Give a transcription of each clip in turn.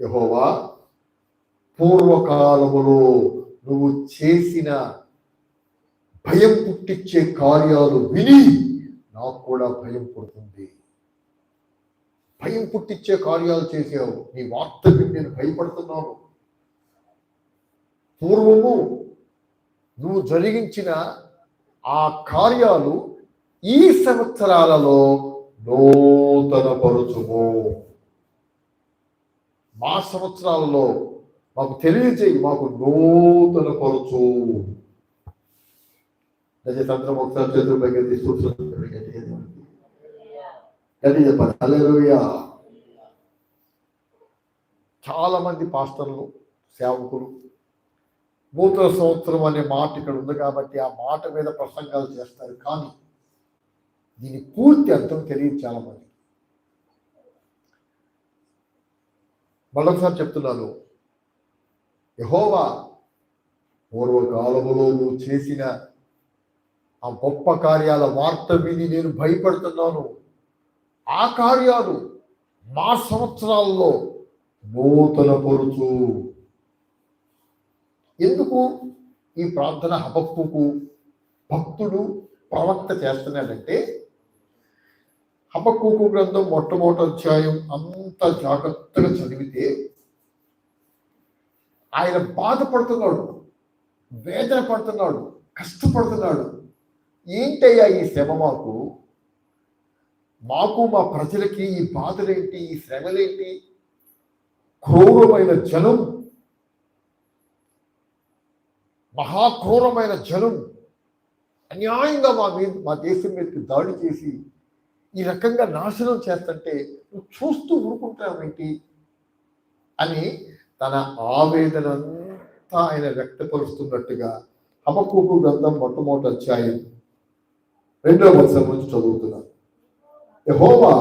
యహోవా పూర్వకాలములో నువ్వు చేసిన భయం పుట్టించే కార్యాలు విని నాకు కూడా భయం పుడుతుంది. భయం పుట్టించే కార్యాలు చేసావు. నీ వార్త విని నేను భయపడుతున్నాను. పూర్వము నువ్వు జరిగించిన ఆ కార్యాలు ఈ సంవత్సరాలలో నూతన పరుచుము మా సంవత్సరాలలో మాకు తెలియజేయి మాకు నూతన పరుచు. దయచేసి అందరం ఒకసారి చేతులు పైకి ఎత్తి స్తోత్రం చెప్పండి. గట్టిగా చాలా మంది పాస్టర్లు సేవకులు నూతన సంవత్సరం అనే మాట ఇక్కడ ఉంది కాబట్టి ఆ మాట మీద ప్రసంగాలు చేస్తారు. కానీ దీని పూర్తి అర్థం తెలియదు చాలా మంది మరొకసారి చెప్తున్నాను. యహోవా పూర్వకాలములో నువ్వు చేసిన ఆ గొప్ప కార్యాల వార్త విని నేను భయపడుతున్నాను. ఆ కార్యాలు మా సంవత్సరాల్లో నూతన పరుచు ఎందుకు? ఈ ప్రార్థన హబక్కుకు భక్తుడు ప్రవక్త చేస్తున్నాడంటే హబక్కుకు గ్రంథం మొట్టమొదటి అధ్యాయం అంత జాగ్రత్తగా చదివితే ఆయన బాధపడుతున్నాడు వేదన పడుతున్నాడు కష్టపడుతున్నాడు. ఏంటయ్యా ఈ శ్రమ మాకు? మాకు మా ప్రజలకి ఈ బాధలేంటి ఈ శ్రమలేంటి? క్రూరమైన జనం మహాక్రూరమైన జనం అన్యాయంగా మా మీద మా దేశం మీదకి దాడి చేసి ఈ రకంగా నాశనం చేస్తుంటే నువ్వు చూస్తూ ఊరుకుంటావేంటి? అని తన ఆవేదన అంతా ఆయన వ్యక్తపరుస్తున్నట్టుగా హమకూపు గ్రంథం మొట్టమొదటి అధ్యాయం రెండవ వచనం నుంచి చదువుతున్నాను యహోవా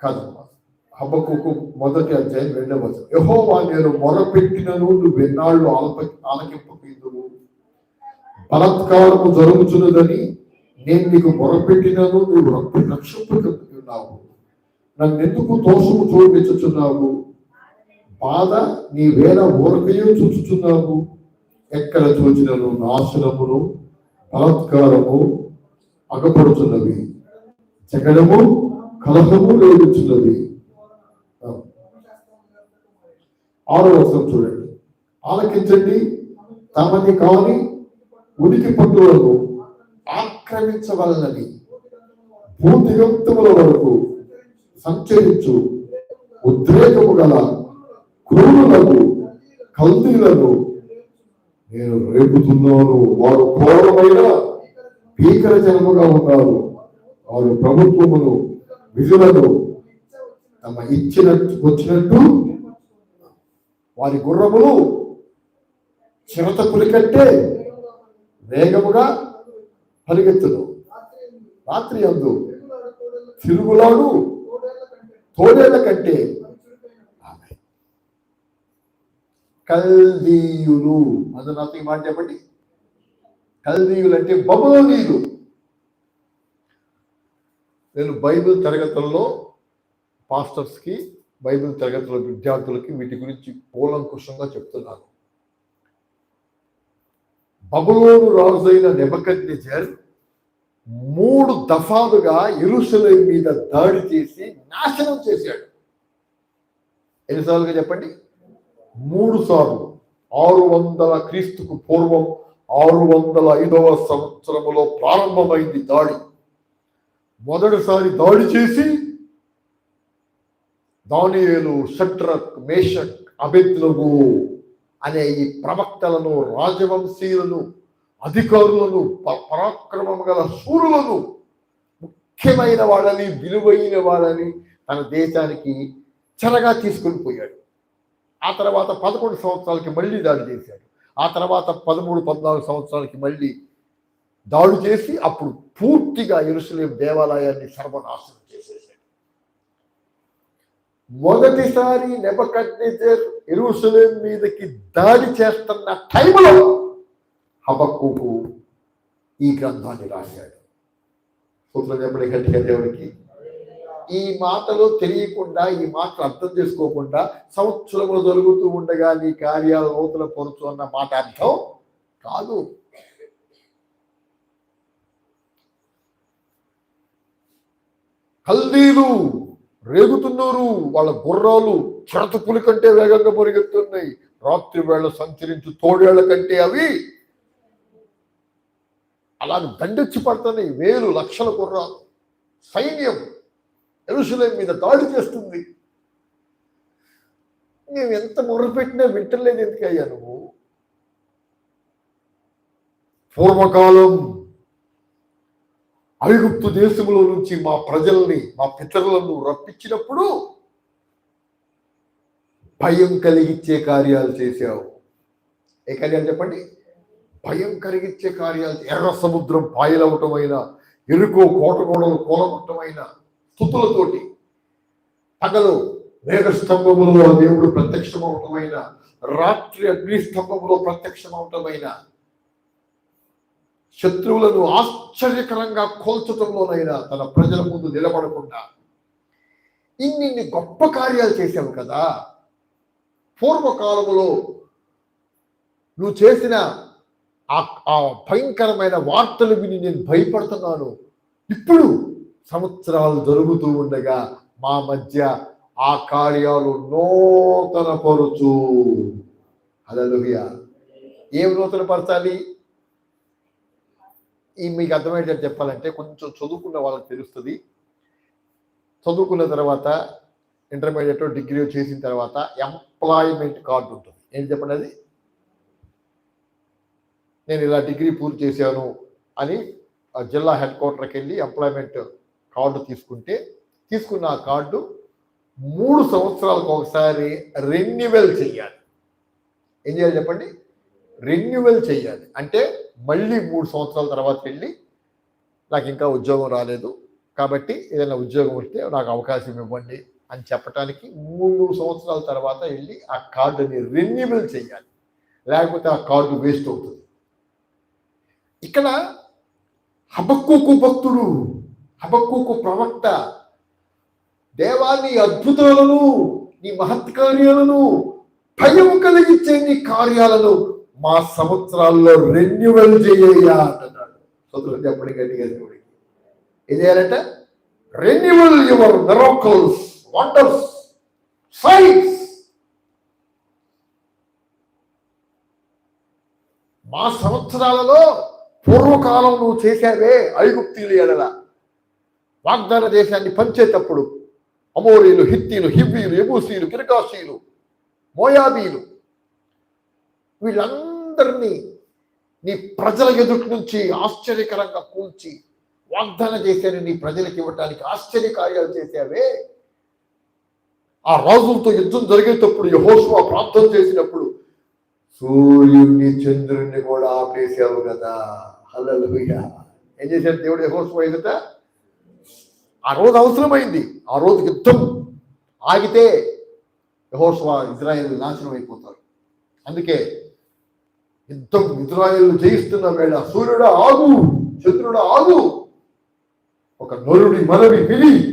కాదు హబక్కుకు మొదటి అధ్యాయం రెండవ వచనం. యహోవా నేను మొరపెట్టినను నువ్వు ఎన్నాళ్ళు ఆలప ఆలకింపకీదువు బలత్కారము జరుగుతున్నదని నేను నీకు మొరపెట్టినాను నువ్వు రక్ష- ఉన్నావు. నన్ను ఎందుకు దోషము చూపించుచున్నావు? బాధ నీ వేల ఊరకయో చూచుచున్నావు. ఎక్కడ చూచినను? నాశనమును బలత్కారము అగపడుచున్నవి. జగడము కలహము లేదుచున్నది ఆరో వచనం చూడండి. ఆలకించండి. తమని కాని ఉనికి పట్టులను ఆక్రమించవలనని భూదిగంతముల వరకు సంచరించు ఉద్రేకము గల క్రూరులను కల్దీలను నేను రేపుతున్నాను. వారు ఘోరమైన భీకర జనముగా ఉన్నారు. వారు ప్రభుత్వమును విధులను తమ ఇచ్చినట్టు వచ్చినట్టు వారి గుర్రములు చిరత పులికట్టే వేగముగా పరిగెత్తును. రాత్రి అందు తిరుగులాడు తోడేళ్ళ కంటే కల్దీయులు. అందులో నాతో ఈ మాట చెప్పండి. కల్దీయులు అంటే బబులోనీయులు. నేను బైబిల్ తరగతుల్లో పాస్టర్స్కి బైబిల్ తరగతుల విద్యార్థులకి వీటి గురించి కూలంకుషంగా చెప్తున్నాను. బబులోను రాజైన నెబకద్నెజర్ మూడు దఫాలుగా ఎరుసలేం మీద దాడి చేసి నాశనం చేశాడు. ఎన్నిసార్లుగా చెప్పండి? మూడు సార్లు. ఆరు వందల క్రీస్తుకు పూర్వం ఆరు వందల ఐదవ సంవత్సరములో ప్రారంభమైంది దాడి. మొదటిసారి దాడి చేసి దానియేలు షట్రక్ మేషక్ అబెద్నగు అనే ఈ ప్రవక్తలను రాజవంశీయులను అధికారులను ప- పరాక్రమం గల శూరులను ముఖ్యమైన వాళ్ళని విలువైన వాళ్ళని తన దేశానికి చెరగా తీసుకొని పోయాడు. ఆ తర్వాత పదకొండు సంవత్సరాలకి మళ్ళీ దాడి చేశాడు. ఆ తర్వాత పదమూడు పద్నాలుగు సంవత్సరాలకి మళ్ళీ దాడి చేసి అప్పుడు పూర్తిగా ఎరుసలేం దేవాలయాన్ని సర్వనాశనం చేసేసాడు మొదటిసారి నెబకద్నెజర్ ఎరుసలేం మీదకి దాడి చేస్తున్న టైంలో హబక్కుకు ఈ గ్రంథాన్ని రాశాడు. సూత్రం చెప్పండి గట్టిగా దేవుడికి. ఈ మాటలు తెలియకుండా ఈ మాటలు అర్థం చేసుకోకుండా సంవత్సరములు జరుగుతూ ఉండగా నీ కార్యాలు లోతుల పొరచు అన్న మాట అర్థం కాదు. కల్దీలు రేగుతున్నారు వాళ్ళ గుర్రాలు చిరత పులి కంటే వేగంగా పరిగెత్తున్నాయి రాత్రి వేళ సంచరించు తోడేళ్ళ కంటే అవి అలా దండెచ్చి పడుతున్నాయి వేలు లక్షల గుర్రాలు సైన్యం ఎరుసలేం మీద దాడి చేస్తుంది. మేము ఎంత మొదలుపెట్టినా వింటలేదు ఎందుకయ్యా నువ్వు? పూర్వకాలం ఐగుప్తు దేశంలో నుంచి మా ప్రజల్ని మా పితరులను రప్పించినప్పుడు భయం కలిగించే కార్యాలు చేశావు. ఏ కార్యాలు చెప్పండి? భయం కలిగించే కార్యాలు ఎర్ర సముద్రం పాయలవటమైన ఎరుకో కోటగోడలు కూలగొట్టమైన స్థుతులతోటి పగలు మేఘ స్తంభములో దేవుడు ప్రత్యక్షమవటమైన రాత్రి అగ్నిస్తంభములో ప్రత్యక్షమవటమైన శత్రువులను ఆశ్చర్యకరంగా కోల్చటంలోనైనా తన ప్రజల ముందు నిలబడకుండా ఇన్ని గొప్ప కార్యాలు చేశావు కదా. పూర్వకాలములో నువ్వు చేసిన ఆ భయంకరమైన వార్తలు విని నేను భయపడుతున్నాను. ఇప్పుడు సంవత్సరాలు జరుగుతూ ఉండగా మా మధ్య ఆ కార్యాలు నూతన పరుచు. అలలుయ ఏం నూతన పరచాలి? ఈ మీకు అర్థమయ్యేటట్టు చెప్పాలంటే కొంచెం చదువుకున్న వాళ్ళకి తెలుస్తుంది. చదువుకున్న తర్వాత ఇంటర్మీడియట్ డిగ్రీ చేసిన తర్వాత ఎంప్లాయ్మెంట్ కార్డు ఉంటుంది. ఏం చెప్పండి అది? నేను ఇలా డిగ్రీ పూర్తి చేశాను అని జిల్లా హెడ్ క్వార్టర్కి వెళ్ళి ఎంప్లాయ్మెంట్ కార్డు తీసుకుంటే తీసుకున్న ఆ కార్డు మూడు సంవత్సరాలకు ఒకసారి రెన్యువల్ చేయాలి ఏం చేయాలి చెప్పండి? రెన్యువల్ చేయాలి అంటే మళ్ళీ మూడు సంవత్సరాల తర్వాత వెళ్ళి నాకు ఇంకా ఉద్యోగం రాలేదు. కాబట్టి ఏదైనా ఉద్యోగం వస్తే నాకు అవకాశం ఇవ్వండి అని చెప్పడానికి మూడు సంవత్సరాల తర్వాత వెళ్ళి ఆ కార్డుని రెన్యువల్ చేయాలి లేకపోతే ఆ కార్డు వేస్ట్ అవుతుంది. ఇక్కడ హబక్కుకు భక్తుడు హబక్కుకు ప్రవక్త దేవాన్ని అద్భుతాలను నీ మహత్ కార్యాలను భయం కలిగించే నీ కార్యాలను మా సంవత్సరాల్లో రెన్యువల్ చేయ్యా అంటున్నాడు. సోదరులు చెప్పండి గట్టిగా దేవుడికి ఏం renewal your miracles wonders signs మా సంవత్సరాలలో పూర్వకాలం నువ్వు చేశావే ఐగుప్తీలు ఎడల. వాగ్దాన దేశాన్ని పంచేటప్పుడు అమోరీలు హిత్తీలు హిబ్బీలు ఎబూసీలు కిరకాసీలు మోయాబీలు వీళ్ళందరినీ నీ ప్రజల ఎదుటి నుంచి ఆశ్చర్యకరంగా కూల్చి వాగ్దాన చేశాను నీ ప్రజలకు ఇవ్వటానికి ఆశ్చర్య కార్యాలు చేశావే. ఆ రాజులతో యుద్ధం జరిగేటప్పుడు యహోస్వా ప్రార్థన చేసినప్పుడు సూర్యుడిని చంద్రుణ్ణి కూడా ఆపేశావు కదా. హల్లెలూయా ఏం చేశాడు దేవుడు యహోషువ ఎదుట ఆ రోజు అవసరమైంది. ఆ రోజు యుద్ధం. ఆగితే యహోషువ ఇజ్రాయేల్ నాశనం అయిపోతారు. అందుకే యుద్ధం ఇజ్రాయేల్ జయిస్తున్న వేళ సూర్యుడు ఆగు చంద్రుడు ఆగు. ఒక నరుడి మనవి విని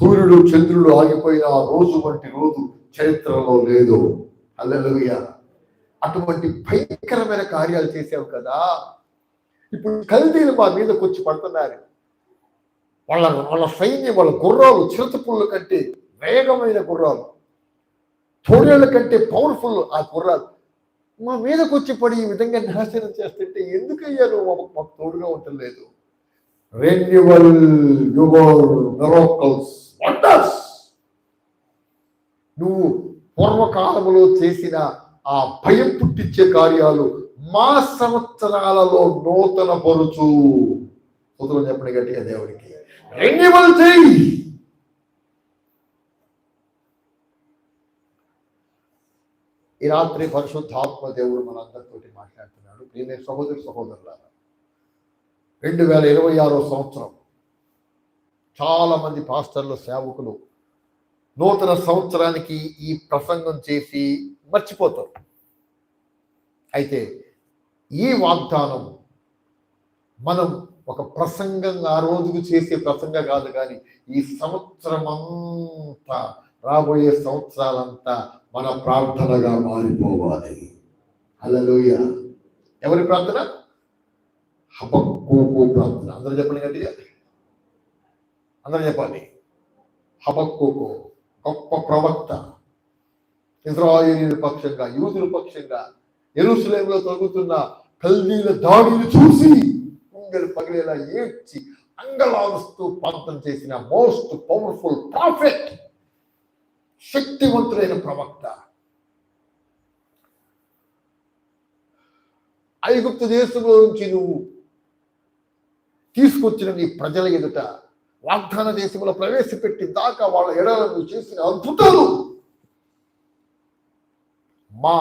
సూర్యుడు చంద్రుడు ఆగిపోయిన ఆ రోజు వంటి రోజు చరిత్రలో లేదు. అల్లెలుయ అటువంటి భయంకరమైన కార్యాలు చేసావు కదా. ఇప్పుడు కల్దీలు మా మీదకి వచ్చి పడుతున్నారు. వాళ్ళ వాళ్ళ సైన్యం వాళ్ళ గుర్రాలు చిరుతపుల్ల కంటే వేగమైన గుర్రాలు. తోడేళ్ళ కంటే పవర్ఫుల్ ఆ గుర్రాలు. మా మీదకి వచ్చి పడి ఈ విధంగా నాశనం చేస్తుంటే ఎందుకయ్యారు మాకు మాకు తోడుగా ఉండలేదు రెన్యువల్ యువర్ మెరోకల్స్ వండర్స్ నువ్వు పూర్వకాలంలో చేసిన ఆ భయం పుట్టించే కార్యాలు మా సంవత్సరాలలో నూతన పరుచు కుదురు చెప్పండి గట్టిగా దేవుడికి. రెన్యువల్ చేయి ఈ రాత్రి పరిశుద్ధాత్మ దేవుడు మనందరితోటి మాట్లాడుతున్నాడు. ప్రియమైన సహోదరి సహోదరులారా రెండు వేల ఇరవై ఆరో సంవత్సరం చాలామంది పాస్టర్లు సేవకులు నూతన సంవత్సరానికి ఈ ప్రసంగం చేసి మర్చిపోతారు. అయితే ఈ వాగ్దానం మనం ఒక ప్రసంగం ఆ రోజుకు చేసే ప్రసంగ కాదు కానీ ఈ సంవత్సరం అంతా రాబోయే సంవత్సరాలంతా మన ప్రార్థనగా మారిపోవాలి. హల్లెలూయా. ఎవరి ప్రార్థన? హబక్కు ప్రార్థన. అందరూ చెప్పండి గట్టిగా. అందరూ చెప్పాలి. హబక్కు గొప్ప ప్రవక్త. ఇజ్రాయేలీల పక్షంగా యూదుల పక్షంగా ఎరుసలేంలో తొలుగుతున్న కల్దీల దాడిని చూసి గుండెలు పగిలేలా ఏడ్చి అంగలాలుస్తూ ప్రార్థన చేసిన మోస్ట్ పవర్ఫుల్ ప్రాఫిట్ శక్తివంతుడైన ప్రవక్త. ఐగుప్తు దేశంలో నుంచి నువ్వు తీసుకొచ్చిన నీ ప్రజల ఎదుట వాగ్దాన దేశంలో ప్రవేశపెట్టి దాకా వాళ్ళ ఎడల నువ్వు చేసిన అద్భుతాలు మా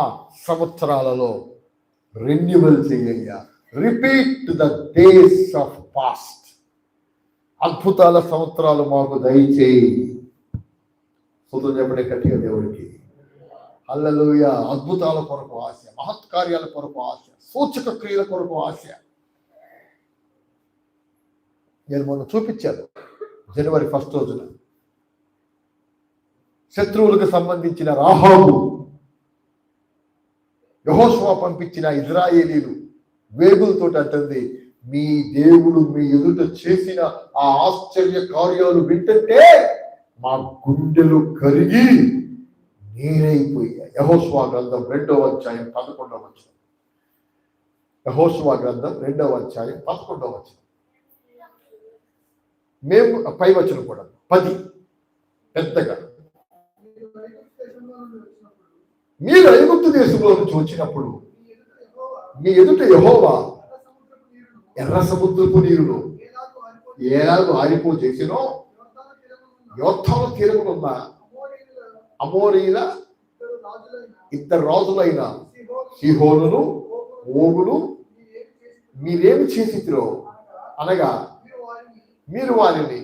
సంవత్సరాలలో renewal చేయ్యా repeat the days of past అద్భుతాల సంవత్సరాలు మాకు దయచేయి. సొంతం చెప్పడే గట్టిగా దేవుడికి. అల్లలోయ అద్భుతాల కొరకు ఆశ మహత్కార్యాల కొరకు ఆశ సూచక క్రియల కొరకు ఆశ. నేను మొన్న చూపించాను. జనవరి ఫస్ట్ రోజున. శత్రువులకు సంబంధించిన రాహాబు యహోష్వా పంపించిన ఇజ్రాయేలీలు వేగులతో అంటుంది మీ దేవుడు మీ ఎదుట చేసిన ఆ ఆశ్చర్య కార్యాలు వింటుంటే మా గుండెలు కరిగి నీరైపోయాయి యహోస్వా గ్రంథం రెండవ అధ్యాయం పదకొండవ వచ్చిన యహోస్వా గ్రంథం రెండవ అధ్యాయం పదకొండవ వచ్చిన మేము పై వచ్చిన కూడా పది పెద్దగా. మీరు ఐగుప్తు దేశంలో నుంచి వచ్చినప్పుడు మీ ఎదుట యహోవా ఎర్ర సముద్రపు నీరును ఏలాగు ఆరిపో చేసినో యోత్తాల తీరమునున్న అమోరీల ఇద్దరు రాజులైన సిహోనును ఓగును మీరేమి చేసిరో అనగా మీరు వారిని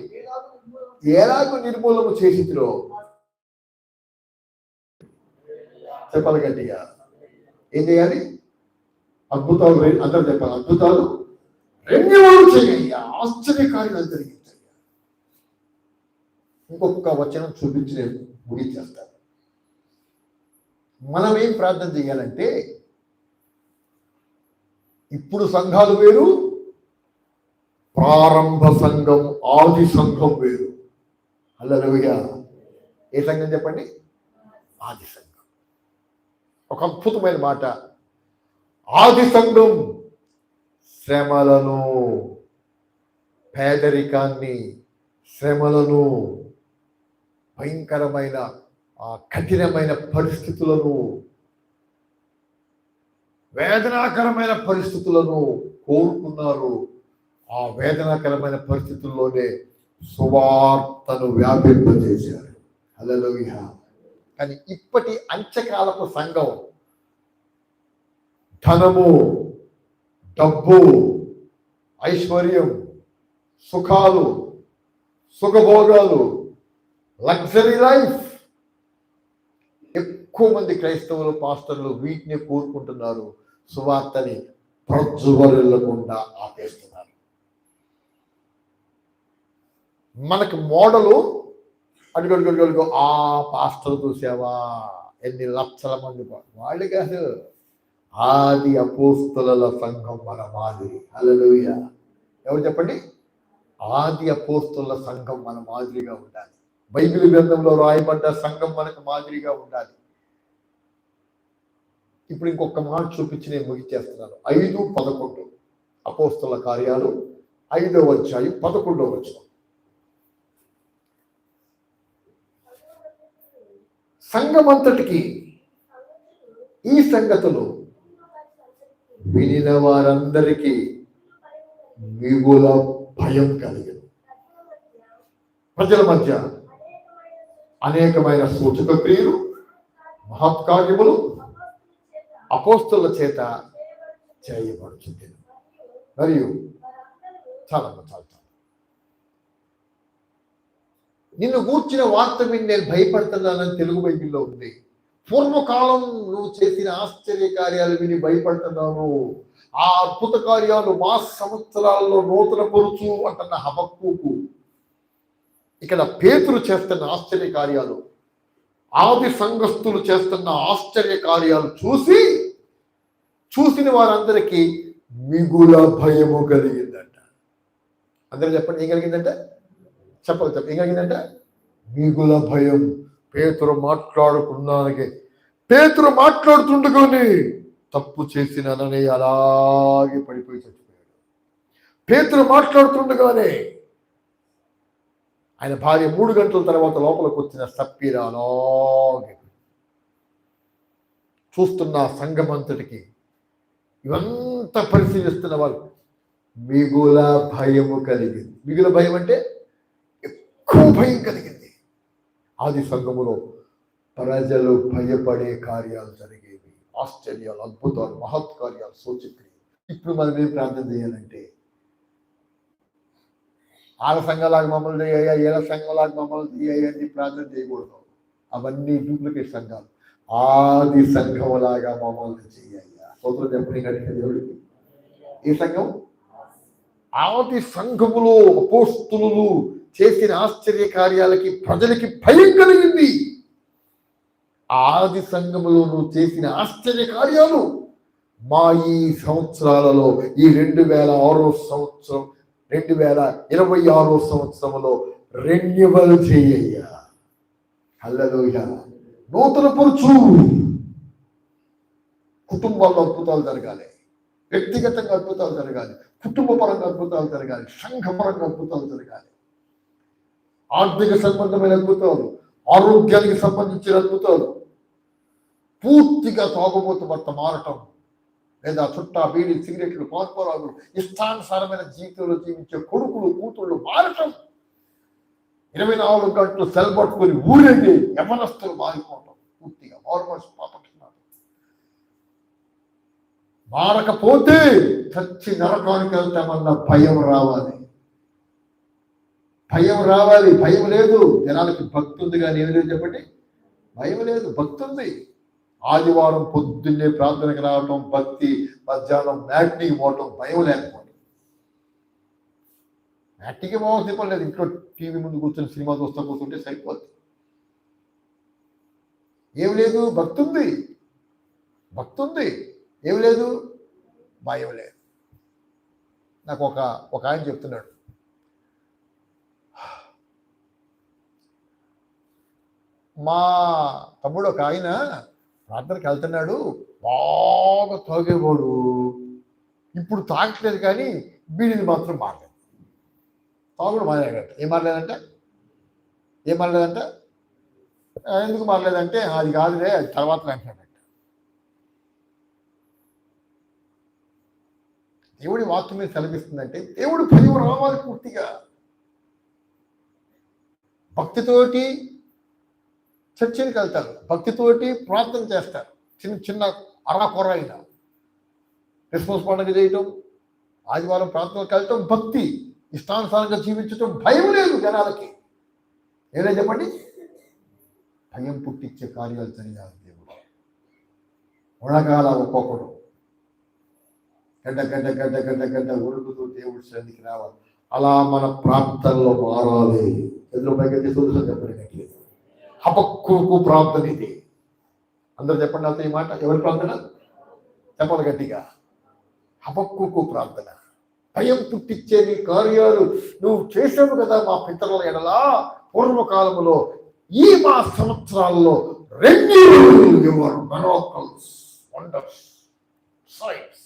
ఎలాగో నిర్మూలన చేసిరో చెప్పాలి గట్టిగా ఏం చేయాలి? అద్భుతాలు అందరూ చెప్పాలి. అద్భుతాలు రెన్యువల్ చేయ్యా ఆశ్చర్యకార్యాలు జరిగించయ్యా ఇంకొక వచనం చూపించి నేను ముగించేస్తాను మనం ఏం ప్రార్థన చేయాలంటే ఇప్పుడు సంఘాలు వేరు ప్రారంభ సంఘం ఆది సంఘం వేరు. అల్లలుగా ఏ సంఘం చెప్పండి? ఆది సంఘం. ఒక అద్భుతమైన మాట. ఆది సంఘం శ్రమలను పేదరికాన్ని శ్రమలను భయంకరమైన ఆ కఠినమైన పరిస్థితులను వేదనాకరమైన పరిస్థితులను కోరుకున్నారు. ఆ వేదనాకరమైన పరిస్థితుల్లోనే సువార్తను వ్యాపింపజేశారు. అలలోయ కానీ ఇప్పటి అంత్యకాలపు సంఘం ధనము డబ్బు ఐశ్వర్యం సుఖాలు సుఖభోగాలు లగ్జరీ లైఫ్. ఎక్కువ మంది క్రైస్తవులు పాస్టర్లు వీటిని కోరుకుంటున్నారు. సువార్తని ప్రజ్వరిల్లకుండా ఆపేస్తున్నారు. మనకు మోడలు అడుగడుగడుగడుగు ఆ పాస్టర్ చూసావా? ఎన్ని లక్షల మంది వాళ్ళు కాదు. ఆది అపోస్తుల సంఘం మన మాదిరి అలలోయ ఎవరు చెప్పండి? ఆది అపోస్తుల సంఘం మన మాదిరిగా ఉండాలి. బైబిల్ గ్రంథంలో రాయబడ్డ సంఘం మనకు మాదిరిగా ఉండాలి. ఇప్పుడు ఇంకొక మాట చూపించి నేను ముగిచేస్తున్నాను. ఐదు పదకొండు అపోస్తుల కార్యాలు ఐదవ అధ్యాయం పదకొండవ వచనం. సంఘమంతటికి ఈ సంగతులు వినిన వారందరికీ మిగుల భయం కలిగను ప్రజల మధ్య అనేకమైన సూచక క్రియలు మహత్కార్యములు అపోస్తుల చేత చేయబడుతుంది మరియు చాలా చాలా చాలా. నిన్ను కూర్చిన వార్త విని నేను భయపడుతున్నానని తెలుగు బైబిల్లో ఉంది. పూర్వకాలం నువ్వు చేసిన ఆశ్చర్య కార్యాలు విని భయపడుతున్నాను ఆ అద్భుత కార్యాలు మా సంవత్సరాల్లో నూతన పరుచు అంటున్న హబక్కుకు ఇక్కడ పేతులు చేస్తున్న ఆశ్చర్య కార్యాలు ఆది సంఘస్థులు చేస్తున్న ఆశ్చర్య కార్యాలు చూసి చూసిన వారందరికీ మిగుల భయము కలిగిందంట. అందరూ చెప్పండి ఏం కలిగిందంటే? చెప్పదు చెప్ప ఏం కలిగిందంట మిగుల భయం. పేతురు మాట్లాడుకున్నానికి. పేతురు మాట్లాడుతుండగానే తప్పు చేసిన చేసినానని అలాగే పడిపోయి చచ్చిపోయాడు. పేతురు మాట్లాడుతుండగానే ఆయన భార్య మూడు గంటల తర్వాత లోపలికి వచ్చిన సప్పీరా అలాగే చూస్తున్న సంఘమంతటికి ఇవంతా పరిశీలిస్తున్న వాళ్ళు మిగుల భయము కలిగింది. మిగుల భయం అంటే ఎక్కువ భయం కలిగింది. ఆది సంఘములో ప్రజలు భయపడే కార్యాలు జరిగేవి. ఆశ్చర్యాలు అద్భుతాలు మహత్కార్యాలు సూచక్రియలు ఇప్పుడు మనం ఏం ప్రార్థన చేయాలంటే ఆల సంఘాలకు మమ్మల్ని చేయ ఏల సంఘాలకు మమ్మల్ని చేయ ప్రార్థన చేయకూడదు. అవన్నీ డూప్లికేట్ సంఘాలు. ఆది సంఘములాగా మమ్మల్ని చేయ్యా సోదరు చెప్పని కనుక దేవుడికి. ఈ సంఘం? ఆది సంఘములో పోస్తులు చేసిన ఆశ్చర్య కార్యాలకి ప్రజలకి భయం కలిగింది. ఆది సంఘములో నువ్వు చేసిన ఆశ్చర్య కార్యాలు మా ఈ సంవత్సరాలలో ఈ రెండు వేల ఆరో సంవత్సరం రెండు వేల ఇరవై ఆరో సంవత్సరంలో రెన్యువల్ చేయ్యా హల్లెలూయా. నూతన పరుచు కుటుంబాల్లో అద్భుతాలు జరగాలి. వ్యక్తిగతంగా అద్భుతాలు జరగాలి. కుటుంబ పరంగా అద్భుతాలు జరగాలి. సంఘపరంగా అద్భుతాలు జరగాలి. ఆర్థిక సంబంధమైన అద్భుతాలు ఆరోగ్యానికి సంబంధించిన అద్భుతాలు పూర్తిగా తాగుబోతు భర్త మారటం లేదా చుట్టా బీడి సిగరెట్లు పాన్పరాగులు ఇష్టానుసారమైన జీవితంలో జీవించే కొడుకులు కూతుళ్ళు మారటం. ఇరవై నాలుగు గంటలు సెల్ పట్టుకొని ఊరండి యవనస్తులు మారిపోవటం. పూర్తిగా హార్మోన్స్ పాపట్టున్నారు మారకపోతే చచ్చి నరకానికి వెళ్తామన్న భయం రావాలి. భయం రావాలి భయం లేదు. జనాలకి భక్తి ఉంది కానీ ఏమి లేదు చెప్పండి. భయం లేదు భక్తి ఉంది. ఆదివారం పొద్దున్నే ప్రార్థనకు రావటం భక్తి మధ్యాహ్నం మ్యాట్నీకి పోవటం భయం లేకపోవడం. మ్యాట్నీకి పోవాల్సిన పని లేదు. ఇంట్లో టీవీ ముందు కూర్చొని సినిమా చూస్తూ కూర్చుంటే సరిపోద్ది. ఏం లేదు భక్తి ఉంది. భక్తి ఉంది. ఏం లేదు భయం లేదు. నాకు ఒక ఒక ఆయన చెప్తున్నాడు. మా తమ్ముడు ఒక ఆయన ప్రార్థనకి వెళ్తున్నాడు. బాగా తాగేవాడు. ఇప్పుడు తాగట్లేదు కానీ బీడీని మాత్రం మారలేదు. తాగుడు మారలేదంట ఏం మారలేదంటే? ఏం మారలేదంటే? ఎందుకు మారలేదంటే అది కాదులే అది తర్వాత అంటాడంట దేవుడి వాక్యం మీద సెలవిస్తుందంటే దేవుడు భయం రావాలి పూర్తిగా భక్తితోటి చర్చికి వెళ్తారు. భక్తితోటి ప్రార్థన చేస్తారు. చిన్న చిన్న అరాకొర అయినా. క్రిస్మస్ పండుగ చేయటం ఆదివారం ప్రార్థనకు వెళ్ళటం భక్తి ఇష్టానుసారంగా జీవించటం భయం లేదు జనాలకి. ఏదో చెప్పండి? భయం పుట్టించే కార్యాలు జరిగాలి దేవుడు. ఉడగాల ఒక్కొక్కడు గడ్డ గడ్డ గడ్డ గడ్డ గడ్డ ఒడుగుతూ దేవుడి సన్నిధికి రావాలి. అలా మన ప్రాంతంలో మారాలి. ఎదురు పైకి తీసుకుంటుందో చెప్పండి అపక్కుకు ప్రార్థన ఇది. అందరూ చెప్పండి నాతో ఈ మాట. ఎవరి ప్రార్థన? చెప్పాలి గట్టిగా. అపక్కుకు ప్రార్థన. భయం పుట్టించే నీ కార్యాలు నువ్వు చేసావు కదా మా పితరుల ఎడలా? పూర్వకాలములో ఈ మా సంవత్సరాల్లో renew your miracles wonders signs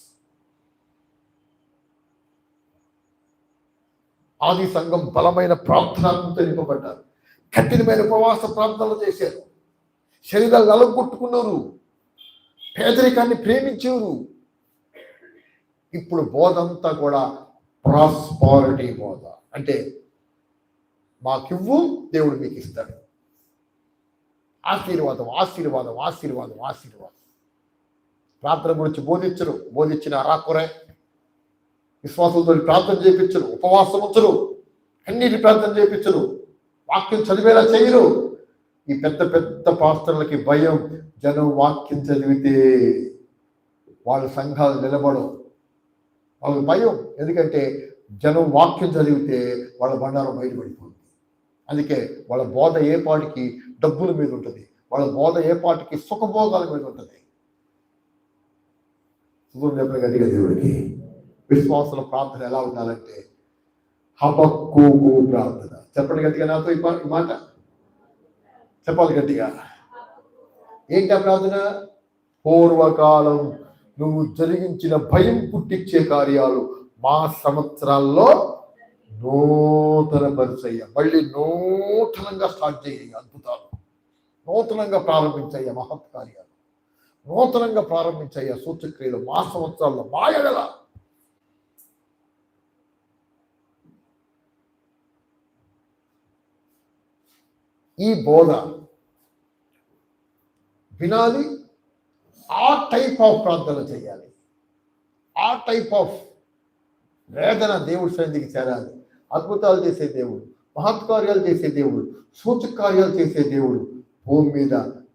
ఆది సంఘం బలమైన ప్రార్థనలతో నింపబడ్డారు. కఠినమైన ఉపవాస ప్రార్థనలు చేశారు. శరీరాలు నలగొట్టుకున్నారు. పేదరికాన్ని ప్రేమించేవారు ఇప్పుడు బోధ అంతా కూడా ప్రాస్పారిటీ బోధ. అంటే మాకివ్వు దేవుడు మీకు ఇస్తాడు ఆశీర్వాదం ఆశీర్వాదం ఆశీర్వాదం ఆశీర్వాదం. ప్రార్థన గురించి బోధించరు. బోధించిన అరాకురే విశ్వాసంతో ప్రార్థన చేయించరు ఉపవాసం ఉంచరు. అన్నిటి ప్రార్థన చేయించరు వాక్యం చదివేలా చేయరు. ఈ పెద్ద పెద్ద పాస్టర్లకి భయం జనం వాక్యం చదివితే వాళ్ళ సంఘాలు నిలబడవు. వాళ్ళకి భయం. ఎందుకంటే జనం వాక్యం చదివితే వాళ్ళ బండారం బయటపడిపోతుంది. అందుకే వాళ్ళ బోధ ఏ పాటికి డబ్బుల మీద ఉంటుంది. వాళ్ళ బోధ ఏ పాటికి సుఖభోగాల మీద ఉంటుంది. సుఖం చెప్పిన దేవుడికి విశ్వాసుల ప్రార్థన ఎలా ఉండాలంటే హబక్కు ప్రార్థన చెప్పండి గట్టిగా నాతో ఈ మాట? చెప్పాలి గట్టిగా. ఏంటి ఆ ప్రార్థన? పూర్వకాలం నువ్వు జరిగించిన భయం పుట్టించే కార్యాలు మా సంవత్సరాల్లో నూతన పరిచయ్య మళ్ళీ నూతనంగా స్టార్ట్ చేయ అద్భుతాలు. నూతనంగా ప్రారంభించయ్య మహత్ కార్యాలు. నూతనంగా ప్రారంభించయ్య సూచక్రియలు మా సంవత్సరాల్లో మా ఎడలా. ఈ బోధ. వినాలి ఆ టైప్ ఆఫ్ ప్రార్థన చేయాలి. ఆ టైప్ ఆఫ్ వేదన దేవుడి సన్నిధికి చేరాలి. అద్భుతాలు చేసే దేవుడు మహత్కార్యాలు చేసే దేవుడు సూచకార్యాలు చేసే దేవుడు భూమి మీద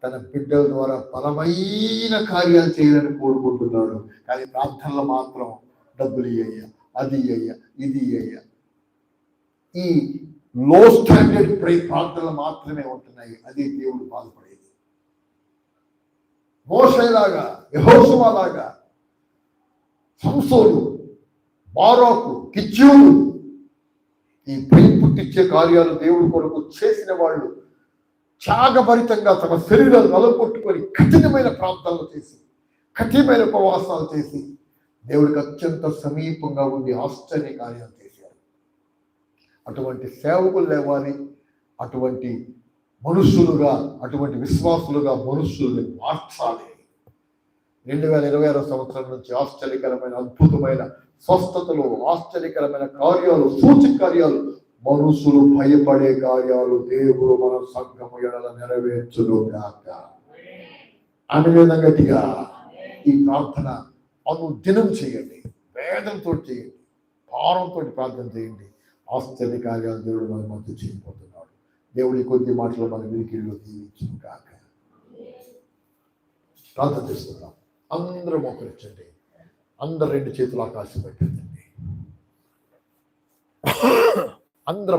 తన బిడ్డల ద్వారా బలమైన కార్యాలు చేయాలని కోరుకుంటున్నాడు. కానీ ప్రార్థనలో మాత్రం డబ్బులు ఇయ్య అది అయ్యా ఇది అయ్యా ఈ లో స్టాండర్డ్ ప్రే ప్రార్థనలు మాత్రమే ఉంటున్నాయి. అది దేవుడు బాధపడేది. మోసలాగా యహోసులాగా సంసోలు బారాకు కిచ్యూలు ఈ ప్రేమ పుట్టించే కార్యాలు దేవుడి కొరకు చేసిన వాళ్ళు త్యాగభరితంగా తమ శరీరాలు నలగొట్టుకొని కఠినమైన ప్రాంతాలు చేసి కఠినమైన ఉపవాసాలు చేసి దేవుడికి అత్యంత సమీపంగా ఉండి ఆశ్చర్య కార్యాలు చేసి అటువంటి సేవకులు లేవాలి అటువంటి మనుషులుగా అటువంటి విశ్వాసులుగా మనుషుల్ని మార్చాలి. రెండు వేల ఇరవై ఆరో సంవత్సరం నుంచి ఆశ్చర్యకరమైన అద్భుతమైన స్వస్థతలు ఆశ్చర్యకరమైన కార్యాలు సూచక కార్యాలు. మనుషులు భయపడే కార్యాలు దేవుడు మన సంఘము ఎడల నెరవేర్చును కాక అనే విధంగా ఈ ప్రార్థన అనుదినం చేయండి. వేదంతో చేయండి. భారంతో ప్రార్థన చేయండి. ఆశ్చర్య కార్యాలు దేవుడు మన మధ్య చేయబోతున్నాడు దేవుడి కొద్ది మాటలు మన వినికిళ్ళు దీవించిన కాక ప్రార్థన చేస్తున్నాం. అందరూ మోకరించండి అందరు రెండు చేతులు ఆకాశం పెట్టండి. అందరూ